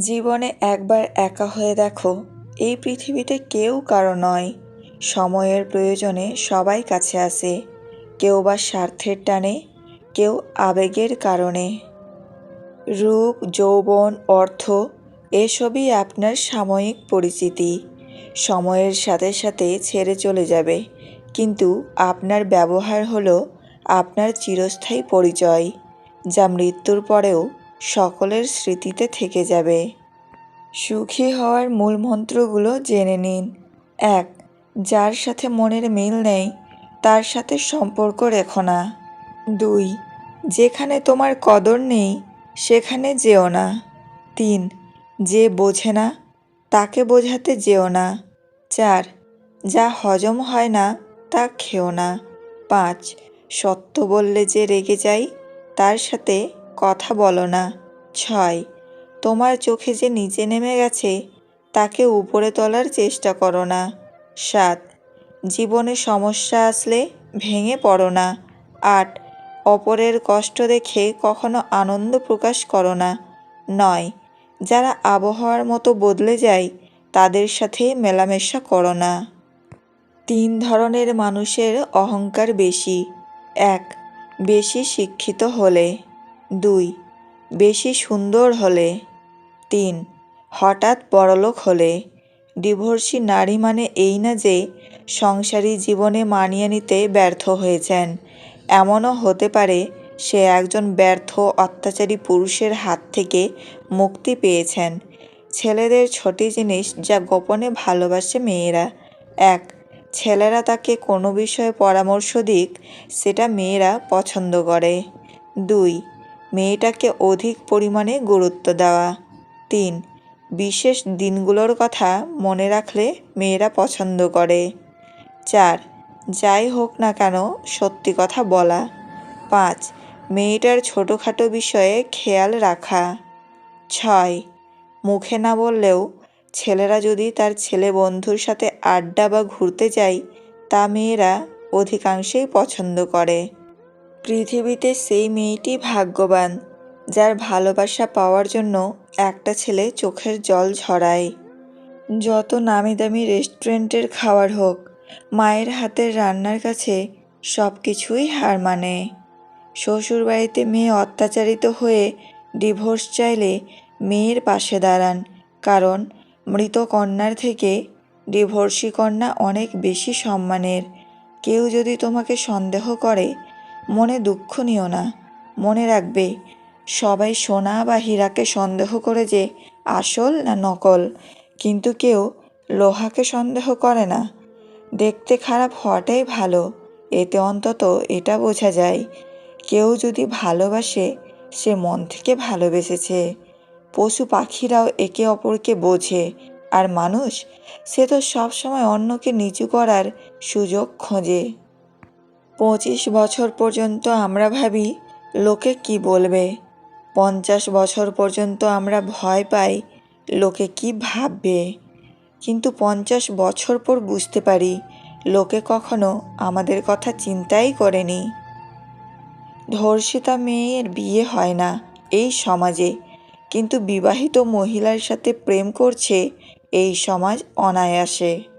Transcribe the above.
জীবনে একবার একা হয়ে দেখো, এই পৃথিবীতে কেউ কারও নয়। সময়ের প্রয়োজনে সবাই কাছে আসে কেউ বা স্বার্থের টানে, কেউ আবেগের কারণে। রূপ, যৌবন, অর্থ, এসবই আপনার সাময়িক পরিচিতি। সময়ের সাথে সাথে ছেড়ে চলে যাবে, কিন্তু আপনার ব্যবহার হলো আপনার চিরস্থায়ী পরিচয়, যা মৃত্যুর পরেও সকলের স্মৃতিতে থেকে যাবে। সুখী হওয়ার মূল মন্ত্রগুলো জেনে নিন। এক, যার সাথে মনের মিল নেই, তার সাথে সম্পর্ক রেখো না। দুই, যেখানে তোমার কদর নেই, সেখানে যেও না। তিন, যে বোঝে না, তাকে বোঝাতে যেও না। চার, যা হজম হয় না, তা খেও না। পাঁচ, সত্য বললে যে রেগে যাই তার সাথে কথা বলো না। ছয়। তোমার চোখে যে নিচে নেমে গেছে, তাকে উপরে তোলার চেষ্টা করো না। সাত। জীবনে সমস্যা আসলে ভেঙে পড়ো না। আট। অপরের কষ্ট দেখে কখনো আনন্দ প্রকাশ করো না। নয়। যারা আবহাওয়ার মতো বদলে যায়, তাদের সাথে মেলামেশা করো না। তিন ধরনের মানুষের অহংকার বেশি। এক। বেশি শিক্ষিত হলে। দুই। বেশি সুন্দর হলে। তিন, হঠাৎ বড়লোক হলে। ডিভোর্সি নারী মানে এই না যে সংসারী জীবনে মানিয়ে নিতে ব্যর্থ হয়েছেন। এমনও হতে পারে সে একজন ব্যর্থ অত্যাচারী পুরুষের হাত থেকে মুক্তি পেয়েছেন। ছেলেদের ছোটি জিনিস যা গোপনে ভালোবাসে মেয়েরা। এক, ছেলেরা তাকে কোনো বিষয়ে পরামর্শ দিক, সেটা মেয়েরা পছন্দ করে। দুই মেয়েটাকে অধিক পরিমাণে গুরুত্ব দেওয়া। তিন, বিশেষ দিনগুলোর কথা মনে রাখলে মেয়েরা পছন্দ করে। চার, যাই হোক না কেন সত্যি কথা বলা। পাঁচ, মেয়েটার ছোটোখাটো বিষয়ে খেয়াল রাখা। ছয়, মুখে না বললেও ছেলেরা যদি তার ছেলে বন্ধুর সাথে আড্ডা বা ঘুরতে যায়, তা মেয়েরা অধিকাংশেই পছন্দ করে। পৃথিবীতে সেই মেয়েটি ভাগ্যবান, যার ভালোবাসা পাওয়ার জন্য একটা ছেলে চোখের জল ঝরায়। যত নামি দামি রেস্টুরেন্টের খাবার হোক, মায়ের হাতের রান্নার কাছে সব কিছুই হার মানে। শ্বশুরবাড়িতে মেয়ে অত্যাচারিত হয়ে ডিভোর্স চাইলে মেয়ের পাশে দাঁড়ান, কারণ মৃত কন্যার থেকে ডিভোর্সি কন্যা অনেক বেশি সম্মানের। কেউ যদি তোমাকে সন্দেহ করে মনে দুঃখ নিও না। মনে রাখবে, সবাই সোনা বা হীরাকে সন্দেহ করে যে আসল না নকল, কিন্তু কেউ লোহাকে সন্দেহ করে না। দেখতে খারাপ হওয়াটাই ভালো, এতে অন্তত এটা বোঝা যায়। কেউ যদি ভালোবাসে, সে মন থেকে ভালোবেসেছে। পশু পাখিরাও একে অপরকে বোঝে, আর মানুষ, সে তো সবসময় অন্যকে নিচু করার সুযোগ খোঁজে। পঁচিশ বছর পর্যন্ত আমরা ভাবি, লোকে কি বলবে? পঞ্চাশ বছর পর্যন্ত আমরা ভয় পাই, লোকে কি ভাববে? কিন্তু পঞ্চাশ বছর পর বুঝতে পারি, লোকে কখনো আমাদের কথা চিন্তাই করেনি। ধর্ষিতা মেয়ের বিয়ে হয় না এই সমাজে, কিন্তু বিবাহিত মহিলার সাথে প্রেম করছে এই সমাজ অনায়াসে।